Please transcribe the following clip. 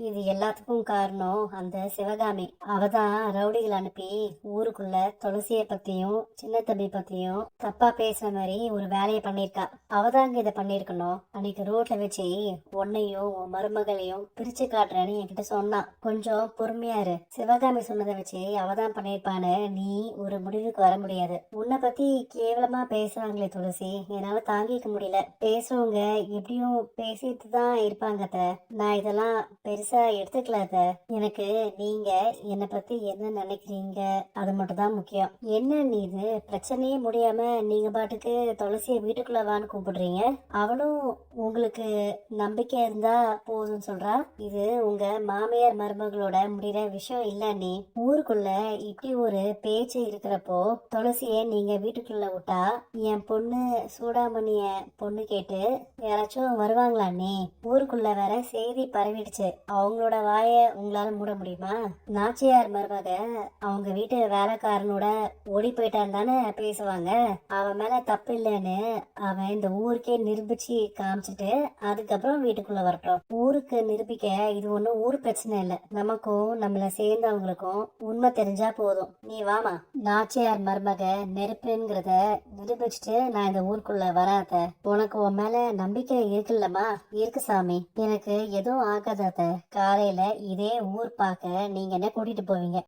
இது எல்லாத்துக்கும் காரணம் அந்த சிவகாமி. அவதான் ரவுடிகள் அனுப்பி ஊருக்குள்ள துளசியை பத்தியும் சின்ன தம்பி பத்தியும் தப்பா பேசுற மாதிரி ஒரு வேலையை பண்ணிருக்கா அவதாங்க இதை பண்ணிருக்கணும் அன்னைக்கு ரோட்ல வச்சு உன்னையும் உன் மருமகளையும் பிரிச்சு காட்டுறேன்னு என்கிட்ட சொன்னான் கொஞ்சம் பொறுமையா இரு. சிவகாமி சொன்னதை வச்சு அவதான் பண்ணிருப்பான்னு நீ ஒரு முடிவுக்கு வர முடியாது. உன்னை பத்தி கேவலமா பேசுறாங்களே துளசி. என்னால தாங்கிக்க முடியல. பேசுறவங்க எப்படியும் பேசிட்டு தான் இருப்பாங்கத்தை நான் இதெல்லாம் பெருசு எடுத்துக்கல அத்தை. எனக்கு நீங்க என்னை பத்தி என்ன நினைக்கிறீங்க? அது மட்டும் தான் முக்கியம். என்ன நீ இது பிரச்சனையே முடியாம நீங்க பாட்டுக்கு துளசிய வீட்டுக்குள்ள வான்னு கூப்பிடுறீங்க? அவளும் உங்களுக்கு நம்பிக்கை இருந்தா போதும்னு சொல்றா. இது உங்க மாமியார் மருமகளோட முடிகிற விஷயம் இல்ல நீ ஊருக்குள்ள இப்படி ஒரு பேச்சு இருக்கிறப்போ துளசிய நீங்க வீட்டுக்குள்ள விட்டா என் பொண்ணு சூடாமணிய பொண்ணு கேட்டு யாராச்சும் வருவாங்களா நீ ஊருக்குள்ள வேற செய்தி பரவிடுச்சு. அவங்களோட வாயை உங்களால மூட முடியுமா? நாச்சியார் மருமக அவங்க வீட்டு வேலைக்காரனோட ஓடி போயிட்டான் தானே பேசுவாங்க. அவன் மேல தப்பு இல்லைன்னு அவன் இந்த ஊருக்கே நிரூபிச்சு காமிச்சிட்டு அதுக்கப்புறம் வீட்டுக்குள்ள வரட்டும். ஊருக்கு நிரூபிக்க இது ஒண்ணும் ஊர் பிரச்சனை இல்ல. நமக்கும் நம்மள சேர்ந்தவங்களுக்கும் உண்மை தெரிஞ்சா போதும். நீ வாமா. நாச்சியார் மருமக நெருப்புங்கிறத நிரூபிச்சுட்டு நான் இந்த ஊருக்குள்ள வராத. உனக்கு உன் மேல நம்பிக்கை இருக்குல்லம்மா. இருக்கு சாமி. எனக்கு எதுவும் ஆகாதாத காலையில இதே ஊர் பார்க்க நீங்க என்ன கூட்டிட்டு போவீங்க?